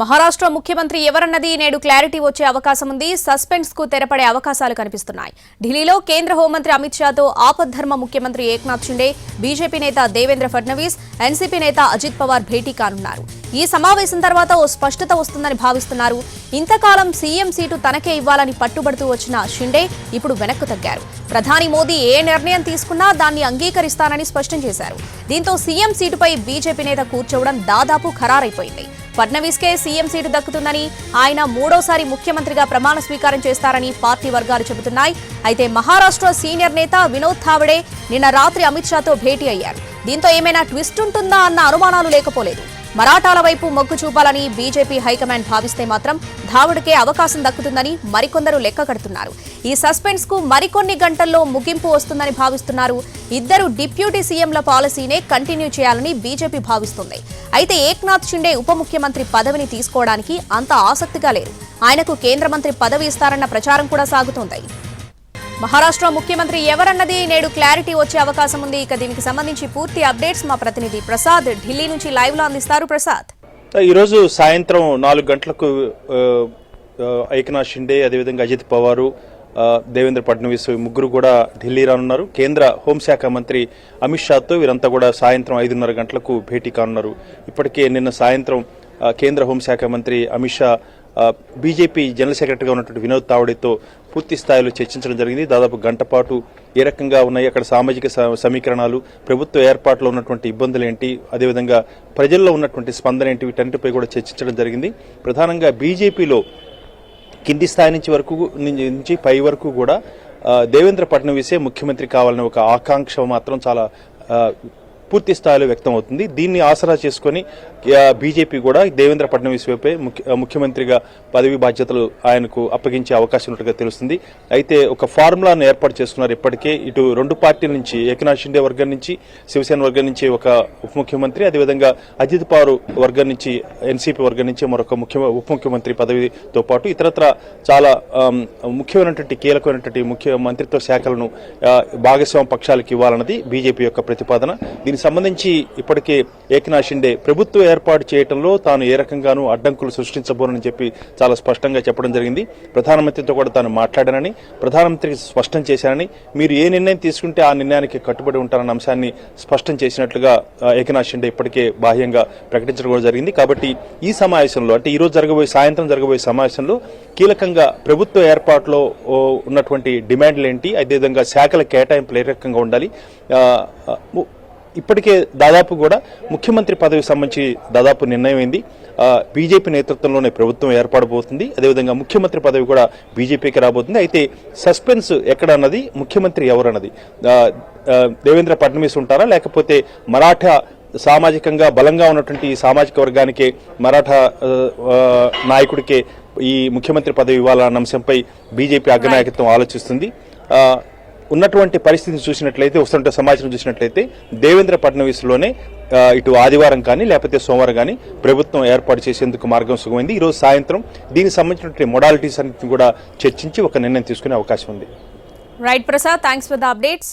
మహారాష్ట్ర ముఖ్యమంత్రి ఎవరన్నది నేడు క్లారిటీ వచ్చే అవకాశం ఉంది. సస్పెన్స్కు తెరపడే అవకాశాలు కనిపిస్తున్నాయి. ఢిల్లీలో కేంద్ర హోంమంత్రి అమిత్ షాతో ఆపద్ధర్మ ముఖ్యమంత్రి ఏక్నాథ్ షిండే బీజేపీ నేత దేవేంద్ర ఫడ్నవీస్ ఎన్సీపీ నేత అజిత్ పవార్ భేటీ కానున్నారు. ఈ సమావేశం తర్వాత ఓ స్పష్టత వస్తుందని భావిస్తున్నారు. ఇంతకాలం సీఎం సీటు తనకే ఇవ్వాలని పట్టుబడుతూ వచ్చిన షిండే ఇప్పుడు వెనక్కు తగ్గారు. ప్రధాని మోదీ ఏ నిర్ణయం తీసుకున్నా దాన్ని అంగీకరిస్తానని స్పష్టం చేశారు. దీంతో సీఎం సీటుపై బీజేపీ నేత కూర్చోవడం దాదాపు ఖరారైపోయింది. ఫడ్నవీస్కే సీఎం సీటు దక్కుతుందని ఆయన మూడోసారి ముఖ్యమంత్రిగా ప్రమాణ స్వీకారం చేస్తారని పార్టీ వర్గాలు చెబుతున్నాయి. అయితే మహారాష్ట్ర సీనియర్ నేత వినోద్ థావడే నిన్న రాత్రి అమిత్ షాతో భేటీ అయ్యారు. దీంతో ఏమైనా ట్విస్ట్ ఉంటుందా అన్న అనుమానాలు లేకపోలేదు. మరాఠాల వైపు మొగ్గు చూపాలని బీజేపీ హైకమాండ్ భావిస్తే మాత్రం ధావుడికే అవకాశం దక్కుతుందని మరికొందరు లెక్క కడుతున్నారు. ఈ సస్పెన్స్కు మరికొన్ని గంటల్లో ముగింపు వస్తుందని భావిస్తున్నారు. ఇద్దరు డిప్యూటీ సీఎంల పాలసీనే కంటిన్యూ చేయాలని బీజేపీ భావిస్తుంది. అయితే ఏక్నాథ్ షిండే ఉప ముఖ్యమంత్రి పదవిని తీసుకోవడానికి అంత ఆసక్తిగా లేరు. ఆయనకు కేంద్ర మంత్రి పదవి ఇస్తారన్న ప్రచారం కూడా సాగుతోంది. మహారాష్ట్ర ముఖ్యమంత్రి ఎవరన్నది నేడు క్లారిటీ వచ్చే అవకాశం ఉంది. ఇక దీనికి సంబంధించి పూర్తి అప్డేట్స్ మా ప్రతినిధి ప్రసాద్ ఢిల్లీ నుంచి లైవ్లో అందిస్తారు ప్రసాద్. ఈరోజు సాయంత్రం నాలుగు గంటలకు ఏకనాథ్ షిండే అదేవిధంగా అజిత్ పవారు దేవేంద్ర ఫడ్నవీస్ ముగ్గురు కూడా ఢిల్లీ రానున్నారు. కేంద్ర హోంశాఖ మంత్రి అమిత్ షాతో వీరంతా కూడా సాయంత్రం ఐదున్నర గంటలకు భేటీ కానున్నారు. ఇప్పటికే నిన్న సాయంత్రం కేంద్ర హోంశాఖ మంత్రి అమిత్ షా బీజేపీ జనరల్ సెక్రటరీగా ఉన్నటువంటి వినోద్ తావడేతో పూర్తి స్థాయిలో చర్చించడం జరిగింది. దాదాపు గంట పాటు ఏ రకంగా ఉన్నాయి అక్కడ సామాజిక స- సమీకరణాలు ప్రభుత్వ ఏర్పాట్లో ఉన్నటువంటి ఇబ్బందులు ఏంటి అదేవిధంగా ప్రజల్లో ఉన్నటువంటి స్పందన ఏంటి వీటన్నిటిపై కూడా చర్చించడం జరిగింది. ప్రధానంగా బీజేపీలో కింది స్థాయి నుంచి వరకు నుంచి పై వరకు కూడా దేవేంద్ర ఫడ్నవీసే ముఖ్యమంత్రి కావాలనే ఒక ఆకాంక్ష మాత్రం చాలా పూర్తి స్థాయిలో వ్యక్తం అవుతుంది దీన్ని ఆసరా చేసుకొని బీజేపీ కూడా దేవేంద్ర ఫడ్నవీస్ వైపే ముఖ్య- ముఖ్యమంత్రిగా పదవి బాధ్యతలు ఆయనకు అప్పగించే అవకాశం ఉన్నట్టుగా తెలుస్తుంది. అయితే ఒక ఫార్ములాను ఏర్పాటు చేసుకున్నారు ఇప్పటికే. ఇటు రెండు పార్టీల నుంచి ఏకనాథ్ షిండే వర్గం నుంచి శివసేన వర్గం నుంచి ఒక ఉప ముఖ్యమంత్రి అదేవిధంగా అజిత్ పవార్ వర్గం నుంచి ఎన్సీపీ వర్గం నుంచి మరొక ముఖ్య ఉప ముఖ్యమంత్రి పదవితో పాటు ఇతరత్ర చాలా ముఖ్యమైనటువంటి కీలకమైనటువంటి ముఖ్య మంత్రిత్వ శాఖలను భాగస్వామ్య పక్షాలకు ఇవ్వాలన్నది బీజేపీ యొక్క ప్రతిపాదన. దీనికి సంబంధించి ఇప్పటికే ఏకనాథ్ షిండే ప్రభుత్వం ఏర్పాటు చేయడంలో తాను ఏ రకంగానూ అడ్డంకులు సృష్టించబోనని చెప్పి చాలా స్పష్టంగా చెప్పడం జరిగింది. ప్రధానమంత్రితో కూడా తాను మాట్లాడానని ప్రధానమంత్రికి స్పష్టం చేశానని మీరు ఏ నిర్ణయం తీసుకుంటే ఆ నిర్ణయానికి కట్టుబడి ఉంటారన్న అంశాన్ని స్పష్టం చేసినట్లుగా ఏకనాథ్ షిండే ఇప్పటికే బాహ్యంగా ప్రకటించడం కూడా జరిగింది. కాబట్టి ఈ సమావేశంలో అంటే ఈరోజు జరగబోయే సాయంత్రం జరగబోయే సమావేశంలో కీలకంగా ప్రభుత్వ ఏర్పాటులో ఉన్నటువంటి డిమాండ్లు ఏంటి? అదేవిధంగా శాఖల కేటాయింపులు ఏ రకంగా ఉండాలి? ఇప్పటికే దాదాపు కూడా ముఖ్యమంత్రి పదవికి సంబంధించి దాదాపు నిర్ణయం అయింది బీజేపీ నేతృత్వంలోనే ప్రభుత్వం ఏర్పడబోతుంది. అదేవిధంగా ముఖ్యమంత్రి పదవి కూడా బీజేపీకి రాబోతుంది. అయితే సస్పెన్స్ ఎక్కడ అన్నది ముఖ్యమంత్రి ఎవరన్నది? దేవేంద్ర ఫడ్నవీస్ ఉంటారా? లేకపోతే మరాఠా సామాజికంగా బలంగా ఉన్నటువంటి ఈ సామాజిక వర్గానికే మరాఠా నాయకుడికే ఈ ముఖ్యమంత్రి పదవి ఇవ్వాలన్న అంశంపై బీజేపీ అగ్రనాయకత్వం ఆలోచిస్తుంది. ఉన్నటువంటి పరిస్థితిని చూసినట్లయితే వస్తున్న సమాచారం చూసినట్లయితే దేవేంద్ర ఫడ్నవీస్లోనే ఇటు ఆదివారం కానీ లేకపోతే సోమవారం కానీ ప్రభుత్వం ఏర్పాటు చేసేందుకు మార్గం సుగమైంది. ఈ రోజు సాయంత్రం దీనికి సంబంధించినటువంటి మొడాలిటీస్ అన్నింటిని కూడా చర్చించి ఒక నిర్ణయం తీసుకునే అవకాశం ఉంది. Right Prasad thanks for the updates